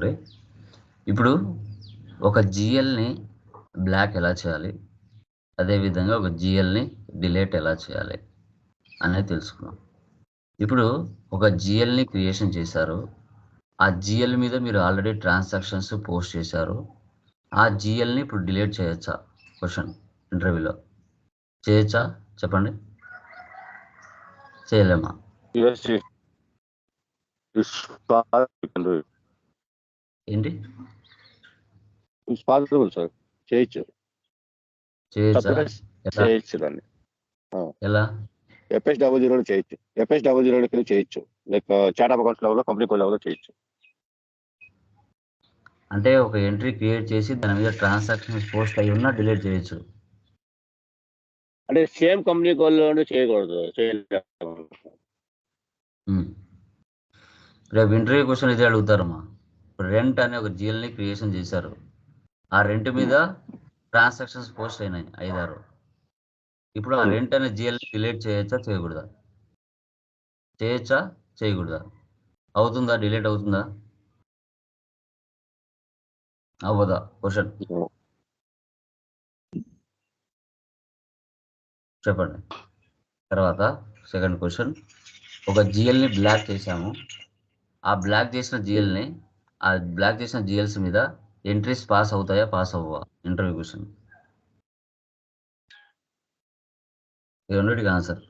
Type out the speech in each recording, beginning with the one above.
Right ఇప్పుడు ఒక జిఎల్ని black ఎలా చేయాలి? అదేవిధంగా ఒక జిఎల్ని డిలేట్ ఎలా చేయాలి? అనేది తెలుసుకున్నాం ఇప్పుడు ఒక జిఎల్ని క్రియేషన్ చేశారు. ఆ జిఎల్ మీద మీరు ఆల్రెడీ ట్రాన్సాక్షన్స్ పోస్ట్ చేశారు. ఆ జిఎల్ని ఇప్పుడు డిలీట్ చేయొచ్చా? క్వశ్చన్ ఇంటర్వ్యూలో చేయొచ్చా? చెప్పండి. చేయలేమా? ఏంటి? Possible, sir. చేయొచ్చు. చేయొచ్చా? దాన్ని. ఎలా? ఎఫ్ఎస్ డబుల్ జీరో చేయొచ్చు. ఎఫ్ఎస్ డబుల్ జీరో కింద చేయొచ్చు. Like chart accounts level company code level చేయొచ్చు. అంటే ఒక ఎంట్రీ క్రియేట్ చేసి దాని మీద ట్రాన్సాక్షన్స్ పోస్ట్ అయి ఉన్నా డిలీట్ చేయొచ్చు. అంటే సేమ్ కంపెనీ కోడ్లో చేయకూడదు. చేయలేము. ఉమ్. రేపు ఇంటర్వ్యూ క్వశ్చన్ ఇదే అడుగుతారమ్మా. రెంట్ అనే ఒక జిఎల్ని క్రియేషన్ చేశారు. ఆ రెంట్ మీద ట్రాన్సాక్షన్స్ పోస్ట్ అయినాయి ఐదారు. ఇప్పుడు ఆ రెంట్ అనే జీఎల్ని డిలీట్ చేయొచ్చా చేయకూడదా? చేయొచ్చా చేయకూడదా? అవుతుందా డిలీట్ అవుతుందా? అవ్వదా? క్వశ్చన్ చెప్పండి. తర్వాత సెకండ్ క్వశ్చన్ ఒక జిఎల్ని బ్లాక్ చేశాము. ఆ బ్లాక్ చేసిన జిఎల్ని ఆ బ్లాక్ చేసిన జిఎల్స్ మీద ఎంట్రీస్ పాస్ అవుతాయా పాస్ అవ్వవా? Interview question. ఈ రెండింటికి ఆన్సర్.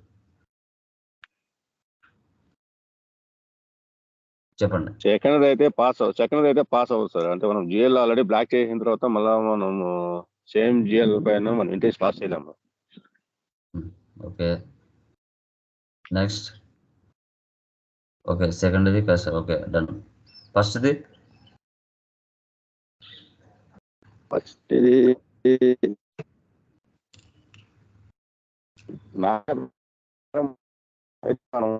చెప్పండి. సెకండ్ అయితే పాస్ అవ్వ సెకండ్ అయితే పాస్ అవ్వదు సార్. అంటే మనం జిఎల్ ఆల్రెడీ బ్లాక్ చేసిన తర్వాత మళ్ళీ మనం సేమ్ జిఎల్ పైన మనం ఇంట్రెస్ట్ పాస్ చేయలేము. ఓకే. నెక్స్ట్. ఓకే సెకండ్ది ఓకే డన్. ఫస్ట్ది ఫస్ట్ ఇది మనం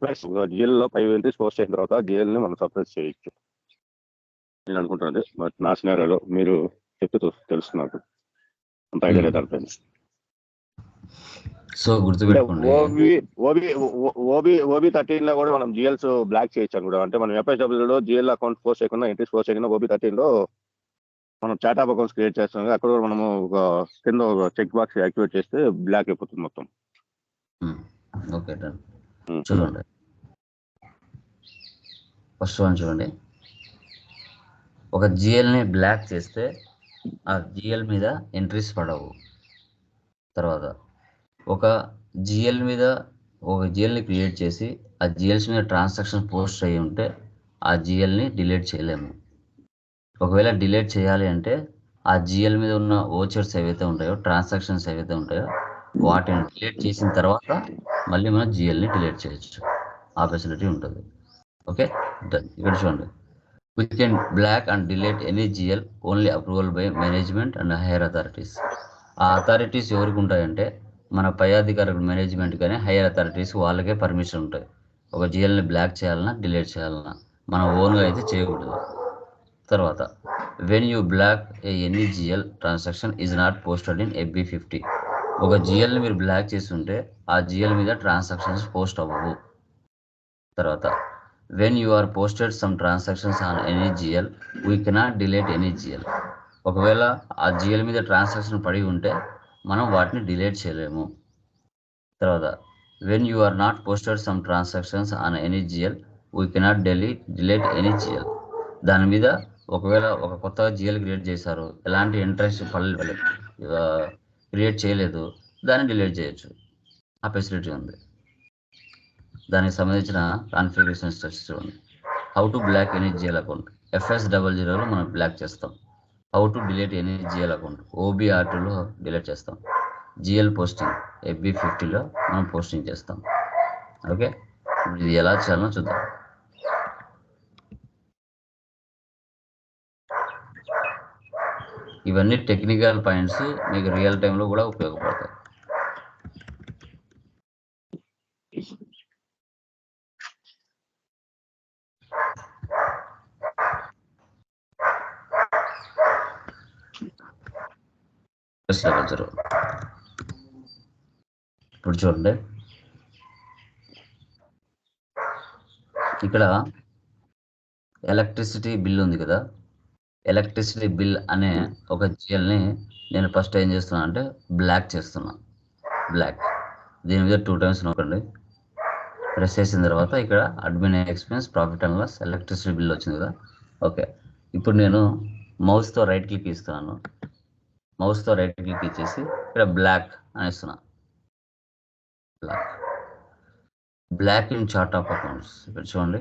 ప్లస్ జిఎల్లో ఫైవ్ ఎంట్రీస్ పోస్ట్ చేసిన తర్వాత జిఎల్ని మనం సప్రెస్ చేయొచ్చు. నేను బట్ నా సినారియోలో మీరు చెప్తూ తెలుసు నాకు అంత ఐడియా దానిపైన సో గుర్తుపెట్టుకోండి. ఓబీ ఓబీ ఓబీ ఓబీ థర్టీన్లో కూడా మనం జిఎల్స్ బ్లాక్ చేయొచ్చు కూడా అంటే మనం ఎఫ్ఎస్డబ్ల్యూ లో జిఎల్ అకౌంట్ పోస్ట్ చేయకుండా ఎంట్రీస్ పోస్ట్ చేయకుండా ఓబీ థర్టీన్లో మనం చాట్ అకౌంట్స్ క్రియేట్ చేస్తాం కదా, అక్కడ కూడా మనము ఒక కింద ఒక చెక్ బాక్స్ యాక్టివేట్ చేస్తే బ్లాక్ అయిపోతుంది మొత్తం. Okay done um. చూడండి. ఫస్ట్ వన్ చూడండి. ఒక జిఎల్ని బ్లాక్ చేస్తే ఆ జిఎల్ మీద ఎంట్రీస్ పడవు. తర్వాత ఒక జిఎల్ మీద ఒక జిఎల్ని క్రియేట్ చేసి ఆ జిఎల్స్ మీద ట్రాన్సాక్షన్ పోస్ట్ అయ్యి ఉంటే ఆ జిఎల్ని డిలీట్ చేయలేము. ఒకవేళ డిలీట్ చేయాలి అంటే ఆ జిఎల్ మీద ఉన్న ఓచర్స్ ఏవైతే ఉంటాయో ట్రాన్సాక్షన్స్ ఏవైతే ఉంటాయో వాటిని డిలీట్ చేసిన తర్వాత మళ్ళీ మనం జిఎల్ని డిలీట్ చేయొచ్చు. ఆ ఫెసిలిటీ ఉంటుంది. ఓకే? డన్. ఇక్కడ చూడండి. We can block and delete any GL only approval by management and higher authorities ఆ అథారిటీస్ ఎవరికి ఉంటాయంటే మన పై అధికారులు మేనేజ్మెంట్ కానీ హైయర్ అథారిటీస్ వాళ్ళకే పర్మిషన్ ఉంటాయి. ఒక జిఎల్ని బ్లాక్ చేయాలన్నా డిలీట్ చేయాలన్నా. మనం ఓన్గా అయితే చేయకూడదు. తర్వాత when you block a any GL transaction is not posted in FB fifty ఒక జిఎల్ని మీరు బ్లాక్ చేసి ఉంటే ఆ జిఎల్ మీద ట్రాన్సాక్షన్స్ పోస్ట్ అవ్వవు. తర్వాత when you are posted some transactions on any GL we cannot delete any GL ఒకవేళ ఆ జిఎల్ మీద ట్రాన్సాక్షన్ పడి ఉంటే మనం వాటిని డిలేట్ చేయలేము. తర్వాత when you are not posted some transactions on any GL we cannot delete delete any GL దాని మీద ఒకవేళ ఒక కొత్త జిఎల్ క్రియేట్ చేశారు ఎలాంటి ఇంట్రెస్ట్ పడలేదు క్రియేట్ చేయలేదు దాన్ని డిలీట్ చేయొచ్చు. ఆ ఫెసిలిటీ ఉంది. దానికి సంబంధించిన కాన్ఫిగరేషన్ స్టెప్స్ చూడండి. How to block any GL account. FS double జీరోలో మనం బ్లాక్ చేస్తాం. How to delete any GL account. OBR టూలో డిలీట్ చేస్తాం. జిఎల్ పోస్టింగ్ ఎఫ్బి ఫిఫ్టీలో మనం పోస్టింగ్ చేస్తాం. ఓకే? ఇప్పుడు ఇది ఎలా చేయాలో చూద్దాం. ఇవన్నీ టెక్నికల్ పాయింట్స్ మీకు రియల్ టైంలో కూడా ఉపయోగపడతాయి. ఇప్పుడు చూడండి. ఇక్కడ ఎలక్ట్రిసిటీ బిల్ ఉంది కదా. ఎలక్ట్రిసిటీ బిల్ అనే ఒక జిఎల్ని నేను ఫస్ట్ ఏం చేస్తున్నా అంటే బ్లాక్ చేస్తున్నా. బ్లాక్. దీని మీద టూ టైమ్స్ నొక్కండి ప్రెస్ చేసిన తర్వాత ఇక్కడ admin expense profit and loss electricity bill వచ్చింది కదా. ఓకే. ఇప్పుడు నేను మౌస్తో రైట్ క్లిక్ ఇస్తున్నాను మౌస్తో రైట్ క్లిక్ ఇచ్చేసి ఇక్కడ బ్లాక్ అని ఇస్తున్నా block. Block in chart of accounts. ఇక్కడ చూడండి.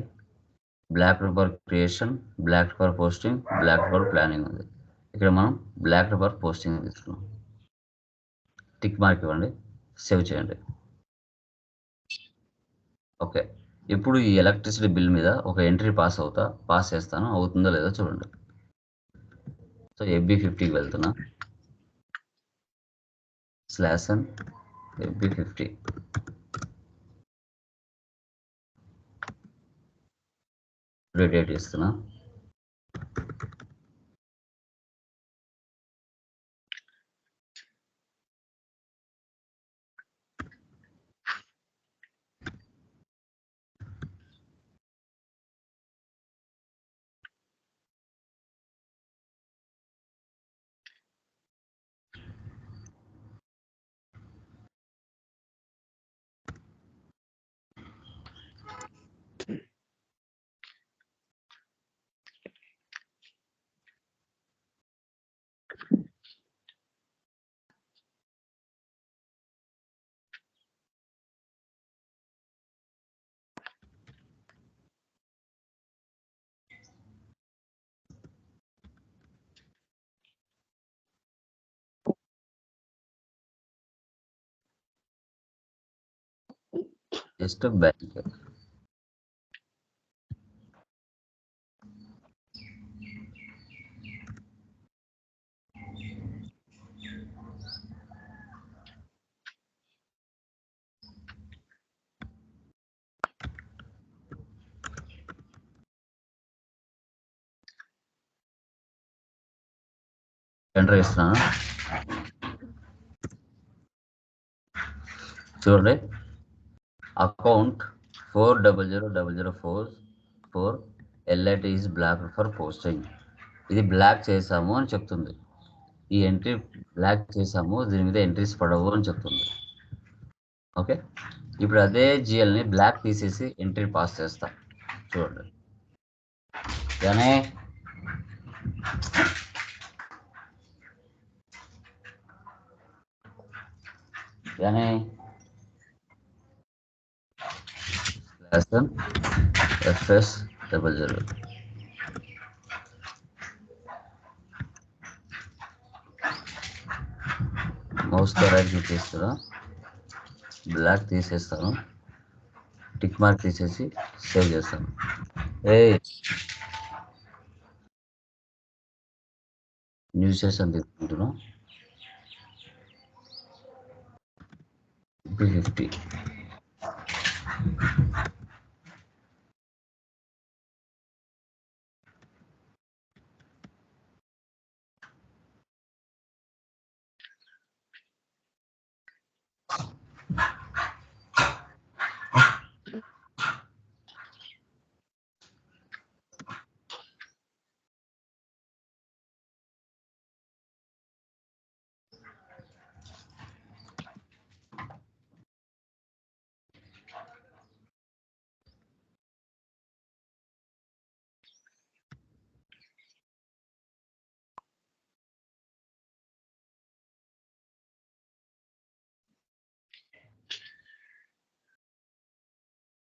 Block for creation block for posting block for planning ఉంది. ఇక్కడ మనం బ్లాక్ ఫర్ పోస్టింగ్ తీసుకున్నాం టిక్ మార్క్ ఇవ్వండి. సేవ్ చేయండి. ఓకే ఇప్పుడు ఈ ఎలక్ట్రిసిటీ బిల్ మీద ఒక ఎంట్రీ పాస్ అవుతా పాస్ చేస్తాను. అవుతుందో లేదో చూడండి. సో ఎఫ్బి ఫిఫ్టీకి వెళ్తున్నా. Slash and FB fifty Löblev listına. ఇస్తున్నా జస్ట్ బ్యాంక్ ఎంటర్ ఇస్తున్నాను చూడండి account four double zero double zero four four LIT is block for posting ఇది బ్లాక్ చేసాము అని చెప్తుంది. ఈ ఎంట్రీ బ్లాక్ చేసాము దీని మీద ఎంట్రీస్ పడవు అని చెప్తుంది. ఓకే ఇప్పుడు అదే జిఎల్ని బ్లాక్ తీసేసి ఎంట్రీ పాస్ చేస్తాం. చూడండి. కానీ కానీ lesson fs double zero. మౌస్తో రైట్ క్లిక్ చేస్తాను బ్లాక్ తీసేస్తాను. టిక్ మార్క్ తీసేసి సేవ్ చేస్తాను. ఏ న్యూ సెషన్ తీసుకుంటున్నాం. ఫిఫ్టీ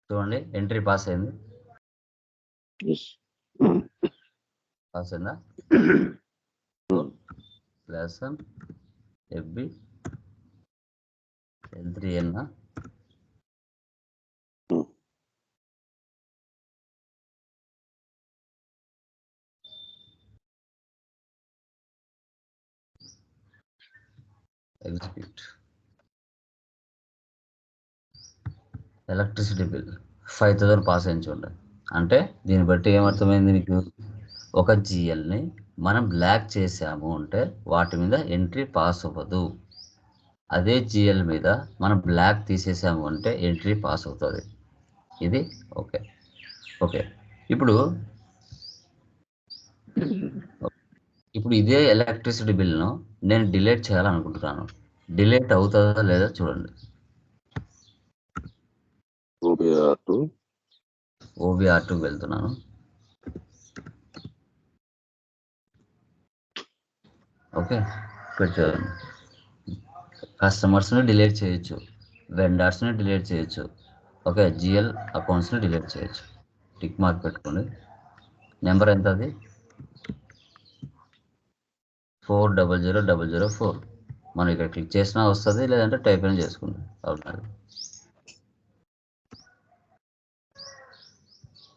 చూడండి ఎంట్రీ పాస్ అయింది. పాస్ అయిందా? Plus FB L three N execute electricity bill five thousand pass అయింది చూడండి. అంటే దీన్ని బట్టి ఏమర్థమైంది నీకు ఒక జిఎల్ని మనం బ్లాక్ చేసాము అంటే వాటి మీద ఎంట్రీ పాస్ అవ్వదు. అదే జిఎల్ మీద మనం బ్లాక్ తీసేసాము అంటే ఎంట్రీ పాస్ అవుతుంది. ఇది ఓకే. ఓకే. ఇప్పుడు ఇప్పుడు ఇదే ఎలక్ట్రిసిటీ బిల్ను నేను డిలేట్ చేయాలనుకుంటున్నాను. డిలేట్ అవుతుందా లేదా చూడండి. ఓబిఆర్ టు ఓబిఆర్ టూ వెళ్తున్నాను. ఓకే పెట్టు. కస్టమర్స్ని డిలీట్ చేయొచ్చు వెండర్స్ని డిలీట్ చేయొచ్చు ఓకే జిఎల్ అకౌంట్స్ని డిలీట్ చేయొచ్చు. టిక్ మార్క్ పెట్టుకోండి. నెంబర్ ఎంత అది four double zero double zero four. మనం ఇక్కడ క్లిక్ చేసినా వస్తుంది లేదంటే టైప్ అయినా చేసుకోండి అవుతుంది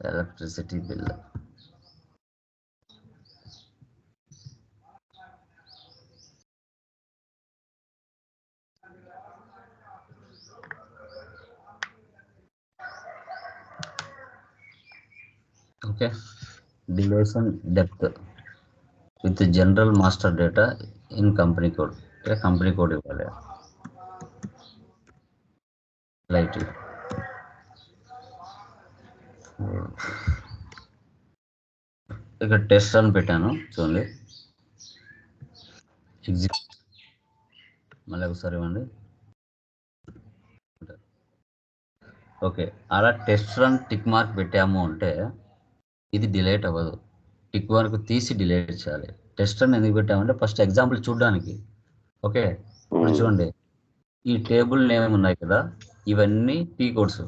electricity bill okay deletion depth with general master data in company code ఇక్కడ కంపెనీ కోడ్ ఇవ్వాలి లైట్ ఇక్కడ టెస్ట్ అని పెట్టాను చూడండి. ఎగ్జిట్ మళ్ళీ ఒకసారి ఇవ్వండి. ఓకే అలా టెస్ట్ రన్ టిక్ మార్క్ పెట్టాము అంటే ఇది డిలేట్ అవ్వదు. టిక్ మార్క్ తీసి డిలేట్ చేయాలి. టెస్ట్ రన్ ఎందుకు పెట్టామంటే ఫస్ట్ ఎగ్జాంపుల్ చూడడానికి. ఓకే ఇప్పుడు చూడండి. ఈ టేబుల్ నేమ్ ఉన్నాయి కదా ఇవన్నీ టీ కోడ్స్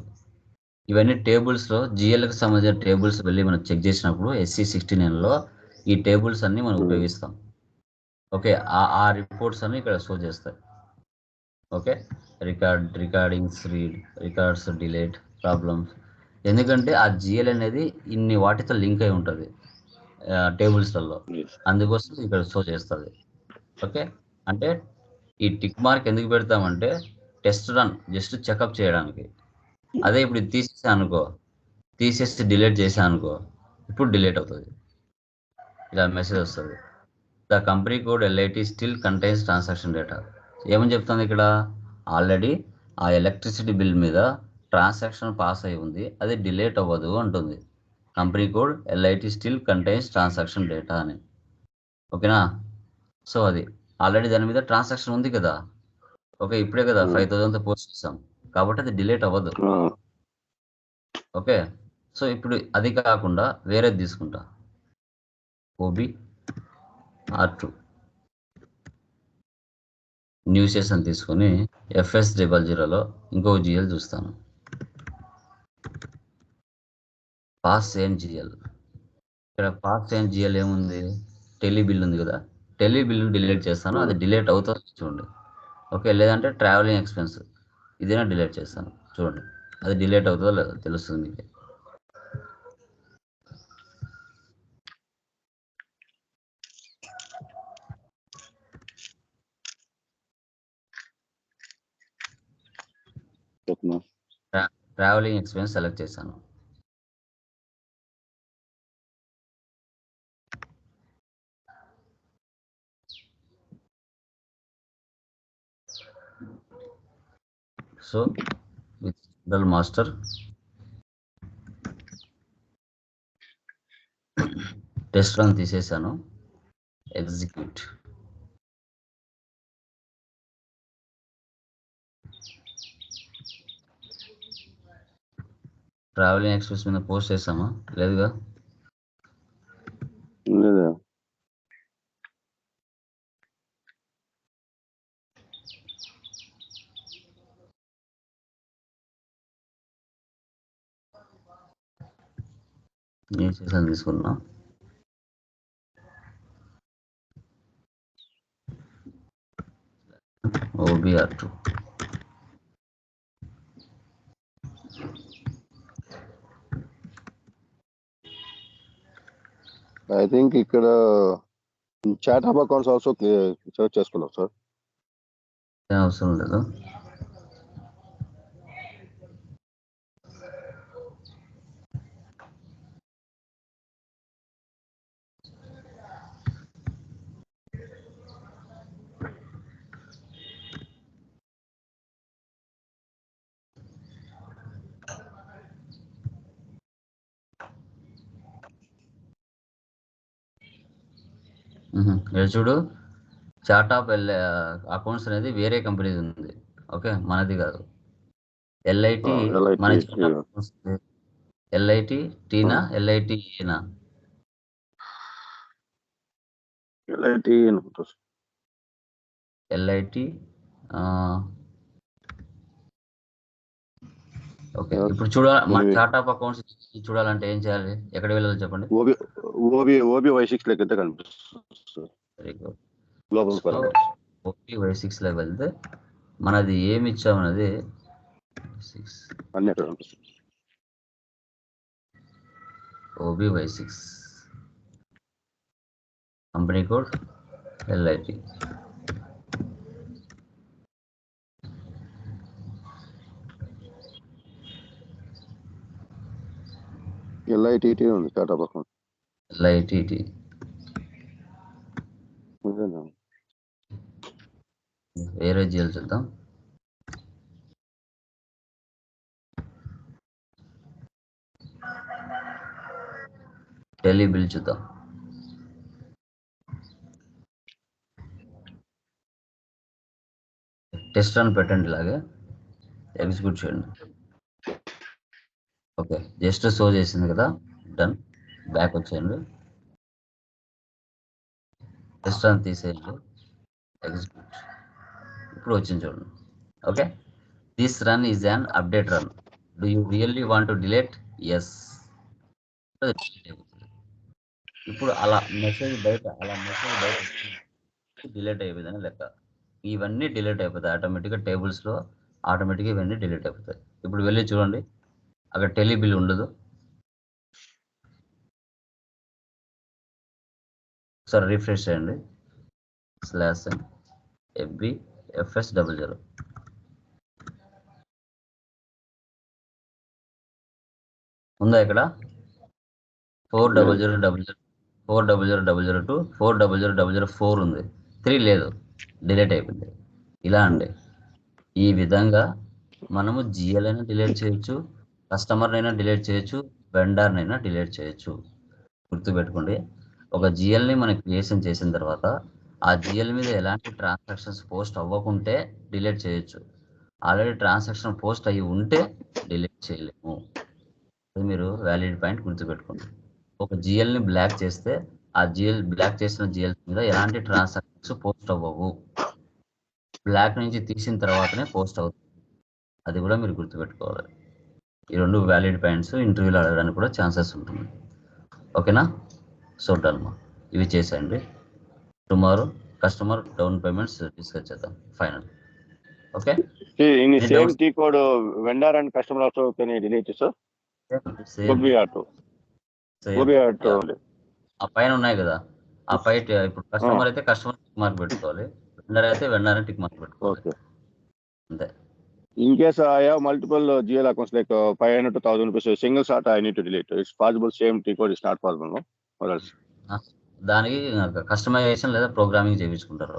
ఇవన్నీ టేబుల్స్లో జిఎల్కి సంబంధించిన టేబుల్స్ వెళ్ళి మనం చెక్ చేసినప్పుడు ఎస్సీ సిక్స్టీ నైన్లో ఈ టేబుల్స్ అన్ని మనం ఉపయోగిస్తాం. ఓకే ఆ ఆ రిపోర్ట్స్ అన్ని ఇక్కడ షో చేస్తాయి. Okay record recordings read records delete problems ఎందుకంటే ఆ జిఎల్ అనేది ఇన్ని వాటితో లింక్ అయి ఉంటుంది టేబుల్స్లలో అందుకోసం ఇక్కడ షో చేస్తుంది. ఓకే అంటే ఈ టిక్ మార్క్ ఎందుకు పెడతామంటే టెస్ట్ రన్ జస్ట్ చెకప్ చేయడానికి. అదే ఇప్పుడు తీసేసా అనుకో. తీసేసి డిలీట్ చేసా అనుకో. ఇప్పుడు డిలీట్ అవుతుంది. ఇలా మెసేజ్ వస్తుంది. The company code LIT still contains transaction data. ఏమని చెప్తుంది ఇక్కడ? ఆల్రెడీ ఆ ఎలక్ట్రిసిటీ బిల్ మీద ట్రాన్సాక్షన్ పాస్ అయి ఉంది. అది డిలేట్ అవ్వదు అంటుంది. Company code LIT still contains transaction data అని. ఓకేనా? సో అది. ఆల్రెడీ దాని మీద ట్రాన్సాక్షన్ ఉంది కదా. ఓకే ఇప్పుడే కదా Hmm. ఫైవ్ థౌసండ్తో పోస్ట్ చేసాం. కాబట్టి అది డిలేట్ అవ్వదు. ఓకే? సో ఇప్పుడు అది కాకుండా వేరేది తీసుకుంటా. OB R two. New session తీసుకొని ఎఫ్ఎస్ డబల్ జీరోలో ఇంకో జిఎల్ చూస్తాను. పాస్ ఏం జిఎల్. ఇక్కడ పాస్ ఏం జిఎల్ ఏముంది? టెలి బిల్ ఉంది కదా. టెలి బిల్ని డిలీట్ చేస్తాను. అది డిలీట్ అవుతుంది చూడండి. ఓకే లేదంటే ట్రావెలింగ్ ఎక్స్పెన్స్. ఇదైనా డిలీట్ చేస్తాను. చూడండి. అది డిలీట్ అవుతుందో లేదో తెలుస్తుంది మీకు. ట్రావెలింగ్ ఎక్స్పెన్స్ సెలెక్ట్ చేశాను. So with general master. Test run తీసేసాను. ఎగ్జిక్యూట్. ట్రావెలింగ్ ఎక్స్ప్రెస్ మీద పోస్ట్ చేసామా లేదుగా? లేదా నేను చేసాను తీసుకున్నా ఓబిఆర్ టూ ఐ థింక్ ఇక్కడ chart of accounts also search చేసుకున్నాం సార్ ఏం అవసరం లేదు. చూడు చార్ట్ ఆఫ్ ఎల్ అకౌంట్స్ అనేది వేరే కంపెనీ ఉంది. ఓకే? మనది కాదు. ఎల్ఐటి మన. ఎల్ఐటి టీనా? ఎల్ఐటి ఏనా? LIT LIT okay. ఇప్పుడు చూడాలి మన. చార్ట్ ఆఫ్ అకౌంట్స్ చూడాలంటే ఏం చేయాలి? ఎక్కడ వెళ్ళాలి చెప్పండి. OB OB OB Y six లెక్క కనిపిస్తుంది. Very good global OP Y సిక్స్లోకి వెళ్తే మనది ఏమి ఇచ్చామన్నది సిక్స్. అన్ని అక్కడ కనిపిస్తుంది? OB Y six. Company code LIT LIT ఉంది టాటా పక్కన. ఎల్ఐటిటి? వేరే జిఎల్ చూద్దాం. టెలి బిల్ చూద్దాం. టెస్ట్ రన్ పెట్టండి ఇలాగే. ఎగ్జిక్యూట్ చేయండి. ఓకే జస్ట్ షో చేసింది కదా డన్. బ్యాక్ వచ్చేయండి. జస్ట్ రన్ తీసేయండి. ఎగ్జిక్యూట్ ఇప్పుడు వచ్చింది చూడండి. Okay this run is an update run do you really want to delete yes ఇప్పుడు అలా మెసేజ్ బయట అలా మెసేజ్ బయట డిలీట్ అయిపోయిందని లెక్క. ఇవన్నీ డిలీట్ అయిపోతాయి. ఆటోమేటిక్గా టేబుల్స్లో ఆటోమేటిక్గా ఇవన్నీ డిలీట్ అయిపోతాయి. ఇప్పుడు వెళ్ళి చూడండి. అక్కడ టెలి బిల్ ఉండదు. ఒకసారి రిఫ్రెష్ చేయండి. Slash FB FS double zero. ఉందా ఇక్కడ? Four double zero double zero. Four double zero double zero two. Four double zero double zero four ఉంది. త్రీ లేదు. డిలీట్ అయిపోయింది. ఇలా అండి. ఈ విధంగా మనము జిఎల్ అయినా డిలీట్ చేయొచ్చు. కస్టమర్నైనా డిలీట్ చేయొచ్చు వెండర్నైనా డిలీట్ చేయొచ్చు. గుర్తుపెట్టుకోండి ఒక జిఎల్ని మనం క్రియేషన్ చేసిన తర్వాత ఆ జిఎల్ మీద ఎలాంటి ట్రాన్సాక్షన్స్ పోస్ట్ అవ్వకుంటే డిలీట్ చేయొచ్చు. ఆల్రెడీ ట్రాన్సాక్షన్ పోస్ట్ అయ్యి ఉంటే డిలీట్ చేయలేము. అది మీరు వ్యాలిడ్ పాయింట్ గుర్తుపెట్టుకోండి. ఒక జిఎల్ని బ్లాక్ చేస్తే ఆ జిఎల్ బ్లాక్ చేసిన జిఎల్ మీద ఎలాంటి ట్రాన్సాక్షన్స్ పోస్ట్ అవ్వవు. బ్లాక్ నుంచి తీసిన తర్వాతనే పోస్ట్ అవుతుంది. అది కూడా మీరు గుర్తుపెట్టుకోవాలి. ఈ రెండు వ్యాలిడ్ పాయింట్స్ ఇంటర్వ్యూలో అడగడానికి కూడా ఛాన్సెస్ ఉంటుంది. ఓకేనా సో డల్మా ఇవి చేసేయండి. Tomorrow customer down payments discuss చేద్దాం. Final okay in same T code vendor and customer also can delete sir OB auto OB auto ఆ పైన ఉన్నాయి కదా. ఆ పై ఇప్పుడు కస్టమర్ అయితే కస్టమర్ టిక్ మార్క్ పెట్టుకోవాలి. వెండర్ అయితే వెండర్ టిక్ మార్క్ పెట్టుకోవాలి. In case I have multiple GL accounts like five hundred to thousand rupees single shot I need to delete it's possible same T code is not possible no దానికి customization లేదా programming చేయించుకుంటారు.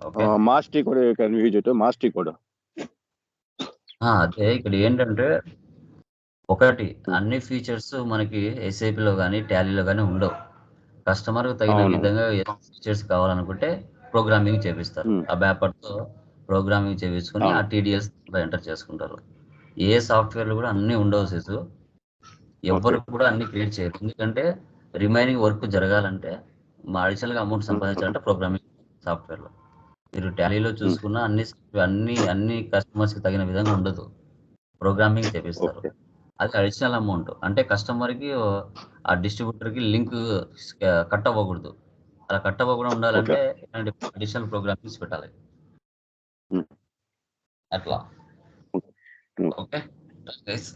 Okay. Mass T code can use it mass T code అదే ఇక్కడ ఏంటంటే ఒకటి అన్ని features మనకి SAP లో కానీ టాలీలో కానీ ఉండవు. కస్టమర్ తగిన. విధంగా ఫీచర్స్ కావాలనుకుంటే ప్రోగ్రామింగ్ చేపిస్తారు. Hmm. ఆ బ్యాపర్తో ప్రోగ్రామింగ్ చేపించుకొని ఆ. టీడీఎస్ ఎంటర్ చేసుకుంటారు. ఏ సాఫ్ట్వేర్లు కూడా అన్ని ఉండవు సేసు. ఎవరు కూడా అన్ని క్రియేట్ చేయరు. ఎందుకంటే రిమైనింగ్ వర్క్ జరగాలంటే మా అడిషనల్గా అమౌంట్ సంపాదించాలంటే ప్రోగ్రామింగ్ సాఫ్ట్వేర్లో మీరు టాలీలో చూసుకున్న అన్ని అన్ని అన్ని కస్టమర్స్కి తగిన విధంగా ఉండదు. ప్రోగ్రామింగ్ చేపిస్తారు. అది అడిషనల్ అమౌంట్. అంటే కస్టమర్కి ఆ డిస్ట్రిబ్యూటర్కి లింక్ కట్ అవ్వకూడదు అలా కట్ అవ్వకుండా ఉండాలంటే అడిషనల్ ప్రోగ్రామింగ్స్ పెట్టాలి. Hmm. Oke, hmm. hmm. okay. guys.